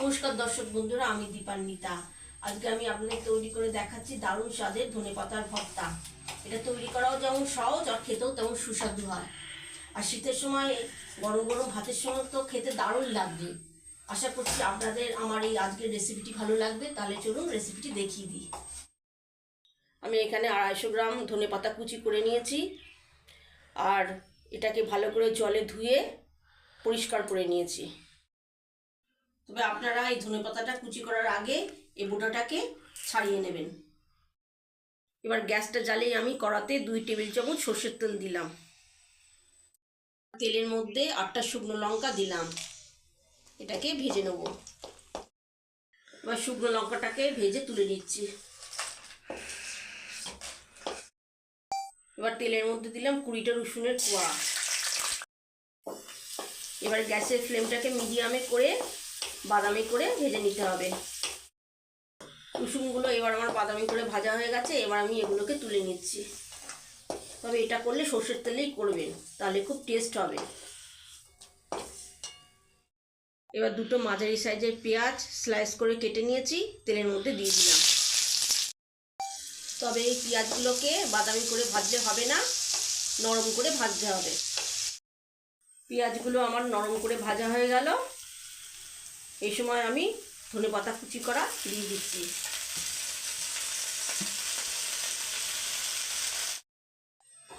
নমস্কার দর্শক বন্ধুরা, আমি দীপান্বিতা। আজকে আমি আপনাদের তৈরি করে দেখাচ্ছি দারুণ স্বাদের ধনে পাতার ভর্তা। এটা তৈরি করাও যেমন সহজ আর খেতেও তেমন সুস্বাদু হয়। আর শীতের সময় গরম গরম ভাতের সঙ্গে তো খেতে দারুণ লাগবে। আশা করছি আপনাদের আমার এই আজকের রেসিপিটি ভালো লাগবে, তাহলে চলুন রেসিপিটি দেখিয়ে দিই। আমি এখানে আড়াইশো গ্রাম ধনে পাতা কুচি করে নিয়েছি। আর এটাকে ভালো করে জলে ধুয়ে পরিষ্কার করে নিয়েছি। তবে আপনারা এই ধনে পাতাটা কুচি করার আগে এই বোটাটাকে ছাড়িয়ে নেবেন। এবার গ্যাসটা জ্বালিয়ে আমি কড়াতে দুই টেবিল চামচ সর্ষের তেল দিলাম। তেলের মধ্যে আটটা শুকনো লঙ্কা দিলাম। এটাকে ভেজে নেব। এবার শুকনো লঙ্কাটাকে ভেজে তুলে নিচ্ছি। এবার তেলের মধ্যে দিলাম কুড়িটা রসুনের কোয়া। এবার গ্যাসের ফ্লেমটাকে মিডিয়ামে করে বাদামি করে ভেজে নিতে হবে। রসুনগুলো এবার আমার বাদামি করে ভাজা হয়ে গেছে, এবার আমি এগুলোকে তুলে নিচ্ছি। তবে এটা করলে সর্ষের তেলেই করবেন, তাহলে খুব টেস্ট হবে। এবার দুটো মাঝারি সাইজের পেঁয়াজ স্লাইস করে কেটে নিয়েছি, তেলের মধ্যে দিয়ে দিলাম। তবে এই পেঁয়াজগুলোকে বাদামি করে ভাজলে হবে না, নরম করে ভাজতে হবে। পেঁয়াজগুলো আমার নরম করে ভাজা হয়ে গেল। এই সময় আমি ধনে পাতা কুচি করা দিয়ে দিচ্ছি।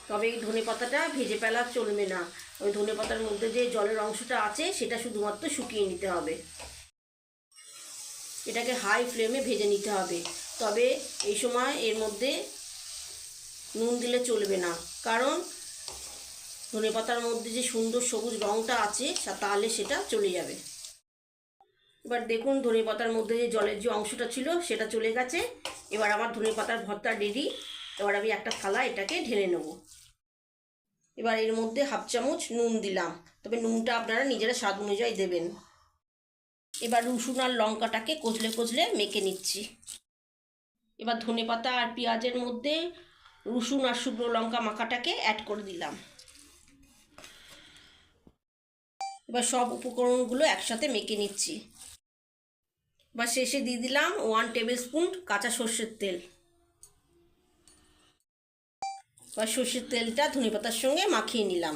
তবে এই ধনে পাতাটা ভেজে ফেলা চলবে না। ওই ধনে পাতার মধ্যে যে জলের অংশটা আছে, সেটা শুধুমাত্র শুকিয়ে নিতে হবে। এটাকে হাই ফ্লেমে ভেজে নিতে হবে। তবে এই সময় এর মধ্যে নুন দিলে চলবে না। কারণ ধনে পাতার মধ্যে যে সুন্দর সবুজ রঙটা আছে তাহলে সেটা চলে যাবে। এবার দেখুন ধনে পাতার মধ্যে যে জলের যে অংশটা ছিল, সেটা চলে গেছে। এবার আমার ধনে পাতার ভর্তা রেডি এবার আমি একটা থালা এটাকে ঢেলে নেব। এবার এর মধ্যে হাফ চামচ নুন দিলাম। তবে নুনটা আপনারা নিজেরা স্বাদ অনুযায়ী দেবেন। এবার রসুন আর লঙ্কাটাকে কচলে কচলে মেখে নিচ্ছি। এবার ধনে পাতা আর পেঁয়াজের মধ্যে রসুন আর শুকনো লঙ্কা মাখাটাকে অ্যাড করে দিলাম। এবার সব উপকরণগুলো একসাথে মেখে নিচ্ছি। এবার শেষে দিয়ে দিলাম ওয়ান টেবিল স্পুন কাঁচা সর্ষের তেল। বা সর্ষের তেলটা ধনে পাতার সঙ্গে মাখিয়ে নিলাম।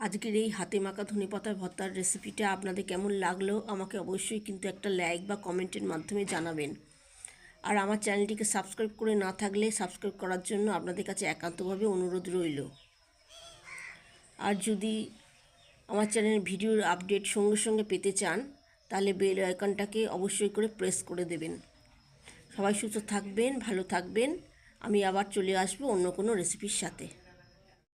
আজকের এই হাতে মাখা ধনে পাতার ভর্তার রেসিপিটা আপনাদের কেমন লাগল আমাকে অবশ্যই কিন্তু একটা লাইক বা কমেন্টের মাধ্যমে জানাবেন। আর আমার চ্যানেলটিকে সাবস্ক্রাইব করে না থাকলে সাবস্ক্রাইব করার জন্য আপনাদের কাছে একান্তভাবে অনুরোধ রইল। আর যদি আমার চ্যানেলের ভিডিওর আপডেট সঙ্গে সঙ্গে পেতে চান, তাহলে বেল আইকনটাকে অবশ্যই করে প্রেস করে দেবেন। সবাই সুস্থ থাকবেন, ভালো থাকবেন। আমি আবার চলে আসব অন্য কোনো রেসিপির সাথে।